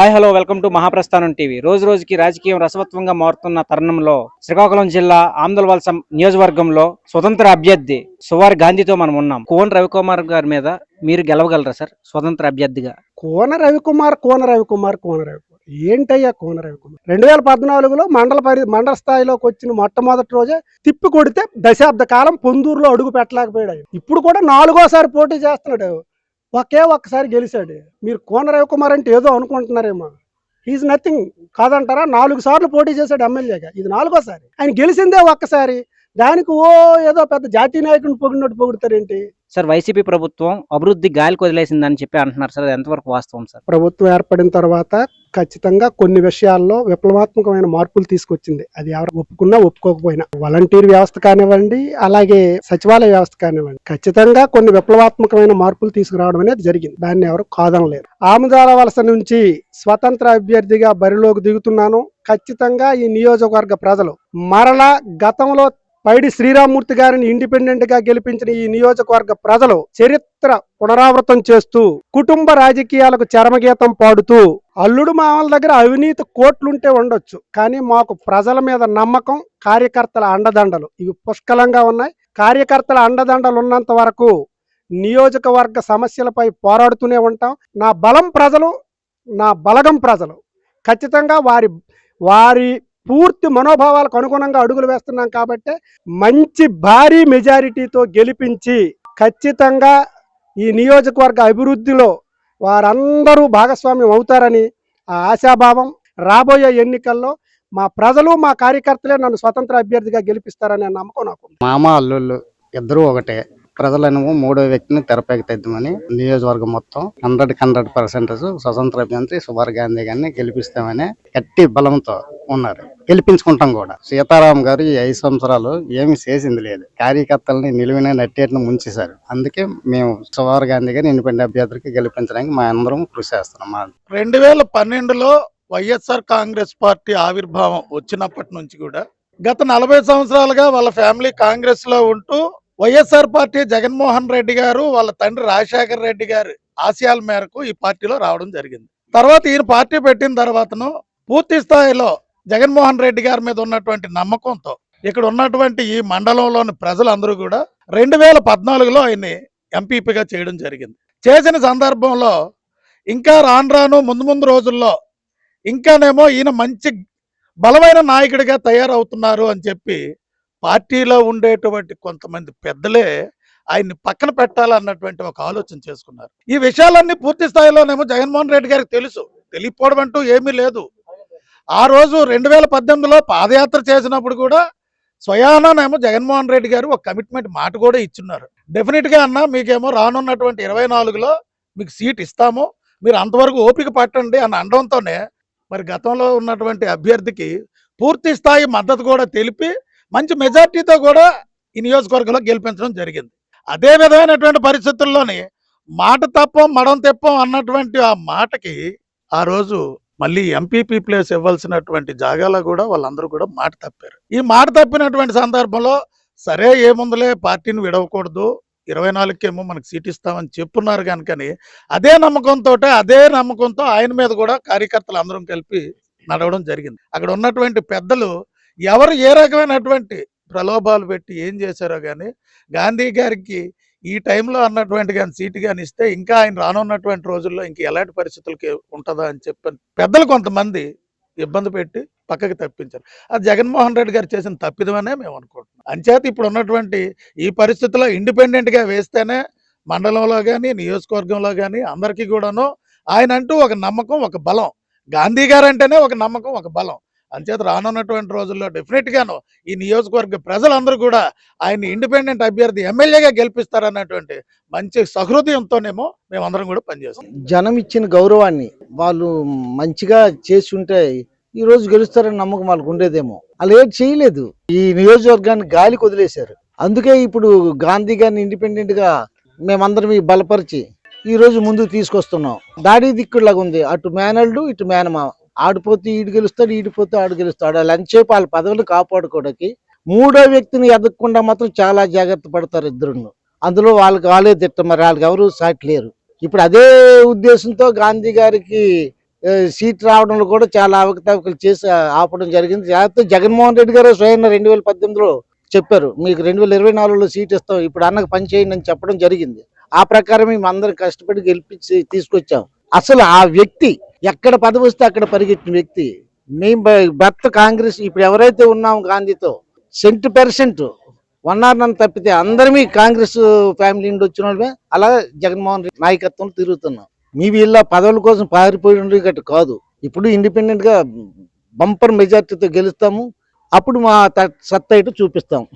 Hi hello welcome to Mahaprasthanam TV. రోజు రోజుకి రాజకీయం రసవత్వంగా మారుతున్న తరుణంలో శ్రీకాకుళం జిల్లా ఆందోళవలస నియోజకవర్గంలో స్వతంత్ర అభ్యర్థి సువారి గాంధీతో మనం ఉన్నాం. కోన రవికుమార్ గారి మీద మీరు గెలవగలరా సార్? స్వతంత్ర అభ్యర్థిగా. కోన రవికుమార్ కోన రవికుమార్ కోన రవికుమార్. ఏంటయ్యా కోన రవికుమార్? రెండు వేల పద్నాలుగులో మండల పరి మండల స్థాయిలోకి వచ్చిన మొట్టమొదటి రోజే తిప్పి కొడితే దశాబ్ద కాలం పొందూరులో అడుగు పెట్టలేకపోయాడు ఇప్పుడు కూడా నాలుగోసారి పోటీ చేస్తున్నాడు. ఒకే ఒక్కసారి గెలిచాడు. మీరు కోన రవికుమార్ అంటే ఏదో అనుకుంటున్నారేమో. ఈజ్ నథింగ్ కాదంటారా? నాలుగు సార్లు పోటీ చేశాడు ఎమ్మెల్యేగా. ఇది నాలుగోసారి. ఆయన గెలిచిందే ఒక్కసారి. దానికి ఓ ఏదో పెద్ద జాతీయ నాయకుడిని పొగిడినట్టు పొగుడతారేంటి? సార్ వైసీపీ ప్రభుత్వం అభివృద్ధి గాలికి వదిలేసిందని చెప్పి అంటున్నారు సార్. ఎంతవరకు వాస్తవం సార్? ప్రభుత్వం ఏర్పడిన తర్వాత ఖచ్చితంగా కొన్ని విషయాల్లో విప్లవాత్మకమైన మార్పులు తీసుకొచ్చింది. అది ఎవరు ఒప్పుకున్నా ఒప్పుకోకపోయినా. వాలంటీర్ వ్యవస్థ కానివ్వండి అలాగే సచివాలయ వ్యవస్థ కానివ్వండి ఖచ్చితంగా కొన్ని విప్లవాత్మకమైన మార్పులు తీసుకురావడం అనేది జరిగింది. దాన్ని ఎవరు కాదనలేరు. ఆముదాల వలస నుంచి స్వతంత్ర అభ్యర్థిగా బరిలోకి దిగుతున్నాను. ఖచ్చితంగా ఈ నియోజకవర్గ ప్రజలు మరలా గతంలో పైడి శ్రీరామూర్తి గారిని ఇండిపెండెంట్గా గెలిపించిన ఈ నియోజకవర్గ ప్రజలు చరిత్ర పునరావృతం చేస్తూ కుటుంబ రాజకీయాలకు చరమగీతం పాడుతూ అల్లుడు మామల దగ్గర అవినీతి కోట్లుంటే ఉండొచ్చు కానీ మాకు ప్రజల మీద నమ్మకం కార్యకర్తల అండదండలు. ఇవి పుష్కలంగా ఉన్నాయి. కార్యకర్తల అండదండలు ఉన్నంత వరకు నియోజకవర్గ సమస్యలపై పోరాడుతూనే ఉంటాం. నా బలం ప్రజలు నా బలగం ప్రజలు. ఖచ్చితంగా వారి వారి పూర్తి మనోభావాలకు అనుగుణంగా అడుగులు వేస్తున్నాం కాబట్టి మంచి భారీ మెజారిటీతో గెలిపించి ఖచ్చితంగా ఈ నియోజకవర్గ అభివృద్ధిలో వారందరూ భాగస్వామ్యం అవుతారని ఆ ఆశాభావం. రాబోయే ఎన్నికల్లో మా ప్రజలు మా కార్యకర్తలే నన్ను స్వతంత్ర అభ్యర్థిగా గెలిపిస్తారనే నమ్మకం నాకు మామ అల్లుళ్ళు ఇద్దరు ఒకటే. ప్రజలను మూడో వ్యక్తిని తెరపైకి నియోజకవర్గం మొత్తం హండ్రెడ్ హండ్రెడ్ పర్సెంటేజ్ స్వతంత్ర అభ్యర్థి సుభార్ గాంధీ గారిని గెలిపిస్తామని గట్టి బలంతో ఉన్నారు. గెలిపించుకుంటాం కూడా. సీతారాం గారు ఈ ఐదు సంవత్సరాలు ఏమి చేసింది లేదు. కార్యకర్తలని నిలువిన నట్టేట్ను ముంచేశారు. అందుకే మేము సుభార్ గాంధీ గారి ఇండిపెండెంట్ అభ్యర్థికి గెలిపించడానికి మా అందరం కృషి చేస్తున్నాం. రెండు వేల పన్నెండులో వైఎస్ఆర్ కాంగ్రెస్ పార్టీ ఆవిర్భావం వచ్చినప్పటి నుంచి కూడా గత నలభై సంవత్సరాలుగా వాళ్ళ ఫ్యామిలీ కాంగ్రెస్లో ఉంటూ వైఎస్ఆర్ పార్టీ జగన్మోహన్ రెడ్డి గారు వాళ్ళ తండ్రి రాజశేఖర్ రెడ్డి గారి ఆశయాల మేరకు ఈ పార్టీలో రావడం జరిగింది. తర్వాత ఈయన పార్టీ పెట్టిన తర్వాతను పూర్తి స్థాయిలో జగన్మోహన్ రెడ్డి గారి మీద ఉన్నటువంటి నమ్మకంతో ఇక్కడ ఉన్నటువంటి ఈ మండలంలోని ప్రజలందరూ కూడా రెండు వేల పద్నాలుగులో ఆయన్ని ఎంపీపీగా చేయడం జరిగింది. చేసిన సందర్భంలో ఇంకా రాను రాను ముందు ముందు రోజుల్లో ఇంకానేమో ఈయన మంచి బలమైన నాయకుడిగా తయారవుతున్నారు అని చెప్పి పార్టీలో ఉండేటువంటి కొంతమంది పెద్దలే ఆయన్ని పక్కన పెట్టాలన్నటువంటి ఒక ఆలోచన చేసుకున్నారు. ఈ విషయాలన్నీ పూర్తి స్థాయిలోనేమో జగన్మోహన్ రెడ్డి గారికి తెలుసు. తెలియపోవడం అంటూ ఏమీ లేదు. ఆ రోజు రెండు వేల పద్దెనిమిదిలో పాదయాత్ర చేసినప్పుడు కూడా స్వయానానేమో జగన్మోహన్ రెడ్డి గారు ఒక కమిట్మెంట్ మాట కూడా ఇచ్చున్నారు. డెఫినెట్గా అన్న మీకేమో రానున్నటువంటి ఇరవై నాలుగులో మీకు సీట్ ఇస్తాము. మీరు అంతవరకు ఓపిక పట్టండి అని అనడంతోనే మరి గతంలో ఉన్నటువంటి అభ్యర్థికి పూర్తి స్థాయి మద్దతు కూడా తెలిపి మంచి మెజార్టీతో కూడా ఈ నియోజకవర్గంలో గెలిపించడం జరిగింది. అదే విధమైనటువంటి పరిస్థితుల్లోని మాట తప్పం మడం తెప్పం అన్నటువంటి ఆ మాటకి ఆ రోజు మళ్ళీ ఎంపీపీ ప్లేస్ ఇవ్వాల్సినటువంటి జాగాలో కూడా వాళ్ళందరూ కూడా మాట తప్పారు. ఈ మాట తప్పినటువంటి సందర్భంలో సరే ఏముందులే పార్టీని విడవకూడదు ఇరవై నాలుగుకేమో మనకు సీట్ ఇస్తామని చెప్పున్నారు కనుకని అదే నమ్మకంతో అదే నమ్మకంతో ఆయన మీద కూడా కార్యకర్తలు అందరం కలిపి నడవడం జరిగింది. అక్కడ ఉన్నటువంటి పెద్దలు ఎవరు ఏ రకమైనటువంటి ప్రలోభాలు పెట్టి ఏం చేశారో కానీ గాంధీ గారికి ఈ టైంలో అన్నటువంటి కానీ సీటు కానీ ఇస్తే ఇంకా ఆయన రానున్నటువంటి రోజుల్లో ఇంక ఎలాంటి పరిస్థితులకి ఉంటుందా అని చెప్పి పెద్దలు కొంతమంది ఇబ్బంది పెట్టి పక్కకి తప్పించారు. అది జగన్మోహన్ రెడ్డి గారు చేసిన తప్పిదమనే మేము అనుకుంటున్నాం. అంచేత ఇప్పుడు ఉన్నటువంటి ఈ పరిస్థితిలో ఇండిపెండెంట్గా వేస్తేనే మండలంలో కానీ నియోజకవర్గంలో కానీ అందరికీ కూడాను ఆయన అంటూ ఒక నమ్మకం ఒక బలం. గాంధీ గారు అంటేనే ఒక నమ్మకం ఒక బలం. అంచేత రానున్నటువంటి రోజుల్లో డెఫినెట్గాను ఈ నియోజకవర్గ ప్రజలందరూ కూడా ఆయన్ని ఇండిపెండెంట్ అభ్యర్థి ఎమ్మెల్యేగా గెలిపిస్తారన్నటువంటి మంచి సహృదయంతోనేమో మేమందరం కూడా పనిచేస్తాం. జనం ఇచ్చిన గౌరవాన్ని వాళ్ళు మంచిగా చేసి ఉంటే ఈ రోజు గెలుస్తారని నమ్మకం వాళ్ళకు ఉండేదేమో. వాళ్ళు ఏం చేయలేదు. ఈ నియోజకవర్గాన్ని గాలి వదిలేశారు అందుకే ఇప్పుడు గాంధీ గారిని ఇండిపెండెంట్గా మేమందరం బలపరిచి ఈ రోజు ముందుకు తీసుకొస్తున్నాం. దాడి దిక్కులాగా ఉంది. అటు మేనల్డు ఇటు మేనమా ఆడిపోతే ఈడు గెలుస్తాడు ఈడిపోతే ఆడు గెలుస్తాడు. వాళ్ళు అంచేపు వాళ్ళ పదవులు కాపాడుకోవడానికి మూడో వ్యక్తిని ఎదగకుండా మాత్రం చాలా జాగ్రత్త పడతారు ఇద్దరును. అందులో వాళ్ళకి వాళ్ళే తిట్ట మరి వాళ్ళకి ఎవరు సాటి లేరు. ఇప్పుడు అదే ఉద్దేశంతో గాంధీ గారికి సీట్ రావడంలో కూడా చాలా అవకతవకలు చేసి ఆపడం జరిగింది. లేకపోతే జగన్మోహన్ రెడ్డి గారు స్వయం రెండు వేల పద్దెనిమిదిలో చెప్పారు మీకు రెండు వేల ఇరవై నాలుగులో సీట్ ఇస్తాం ఇప్పుడు అన్నకు పని చేయండి అని చెప్పడం జరిగింది. ఆ ప్రకారం మేము అందరం కష్టపడి గెలిపించి తీసుకొచ్చాం. అసలు ఆ వ్యక్తి ఎక్కడ పదవి వస్తే అక్కడ పరిగెట్టిన వ్యక్తి. మేము భర్త కాంగ్రెస్ ఇప్పుడు ఎవరైతే ఉన్నాం గాంధీతో సెంట్ పర్సెంట్ వన్ ఆర్ నన్ను తప్పితే అందరమీ కాంగ్రెస్ ఫ్యామిలీ నుండి వచ్చిన వాళ్ళమే. అలా జగన్మోహన్ రెడ్డి నాయకత్వం తిరుగుతున్నాం. మీ వీళ్ళ పదవుల కోసం పారిపోయిన గట్టు కాదు. ఇప్పుడు ఇండిపెండెంట్గా బంపర్ మెజార్టీతో గెలుస్తాము. అప్పుడు మా త- సత్తా ఇటు చూపిస్తాం.